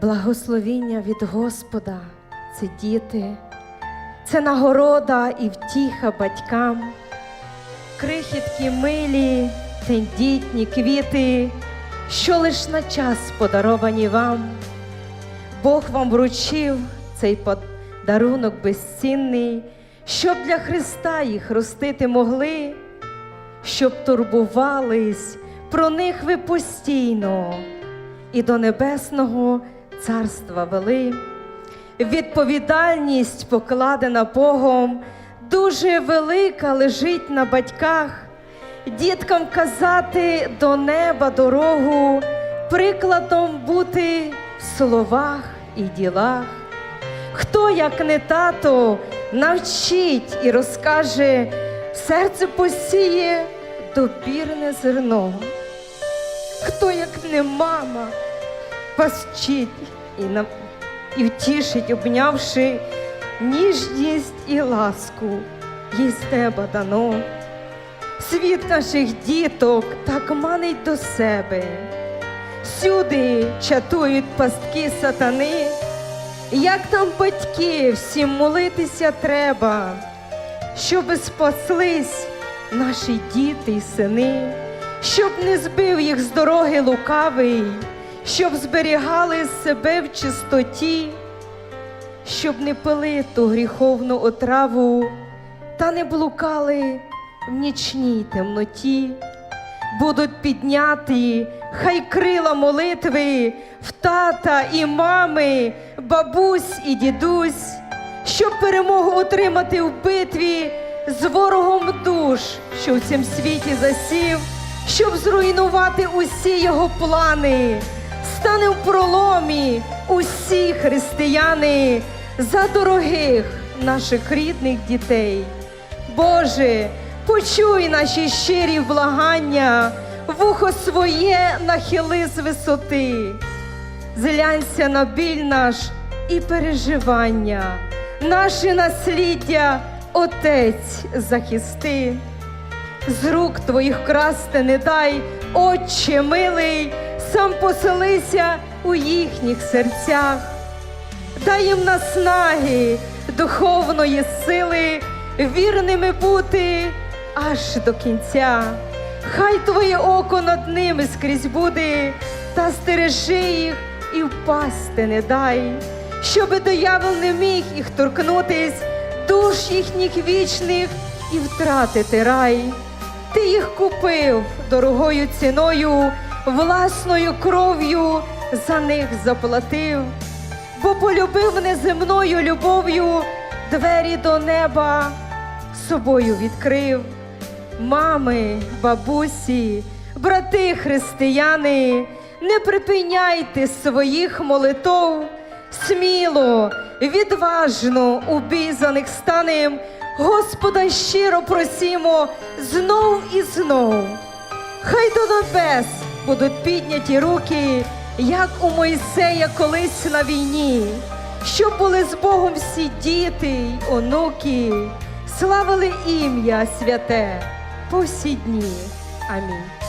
Благословіння від Господа це діти, це нагорода і втіха батькам, крихіткі милі, тендітні квіти, що лиш на час подаровані вам. Бог вам вручив цей подарунок безцінний, щоб для Христа їх ростити могли, щоб турбувались про них ви постійно і до небесного царства вели. Відповідальність, покладена Богом, дуже велика лежить на батьках, діткам казати до неба дорогу, прикладом бути в словах і ділах. Хто, як не тато, навчить і розкаже, серце посіє добірне зерно. Хто, як не мама, вас і, на... і втішить, обнявши ніжність і ласку, їй з неба дано. Світ наших діток так манить до себе. Всюди чатують пастки сатани. Як там батьки, всім молитися треба, щоби спаслись наші діти й сини, щоб не збив їх з дороги лукавий, щоб зберігали себе в чистоті, щоб не пили ту гріховну отраву та не блукали в нічній темноті. Будуть підняті, хай крила молитви в тата і мами, бабусь і дідусь, щоб перемогу отримати в битві з ворогом душ, що в цім світі засів, щоб зруйнувати усі його плани, стане в проломі усі християни за дорогих наших рідних дітей. Боже, почуй наші щирі благання, вухо своє нахили з висоти, зглянься на біль наш і переживання, наше насліддя, Отець захисти. З рук твоїх красти не дай, Отче милий, сам поселися у їхніх серцях дай їм наснаги, духовної сили, вірними бути аж до кінця. Хай твоє око над ними скрізь буде, та стережи їх і впасти не дай, щоби диявол не міг їх торкнутись, душ їхніх вічних і втратити рай. Ти їх купив дорогою ціною, власною кров'ю за них заплатив бо полюбив неземною любов'ю, двері до неба собою відкрив. Мами, бабусі, брати християни, не припиняйте своїх молитов, сміло, відважно у бій станем, Господа щиро просімо знов і знов. Хай до небес будуть підняті руки, як у Мойсея колись на війні, щоб були з Богом всі діти й онуки, славили ім'я святе по всі дні. Амінь.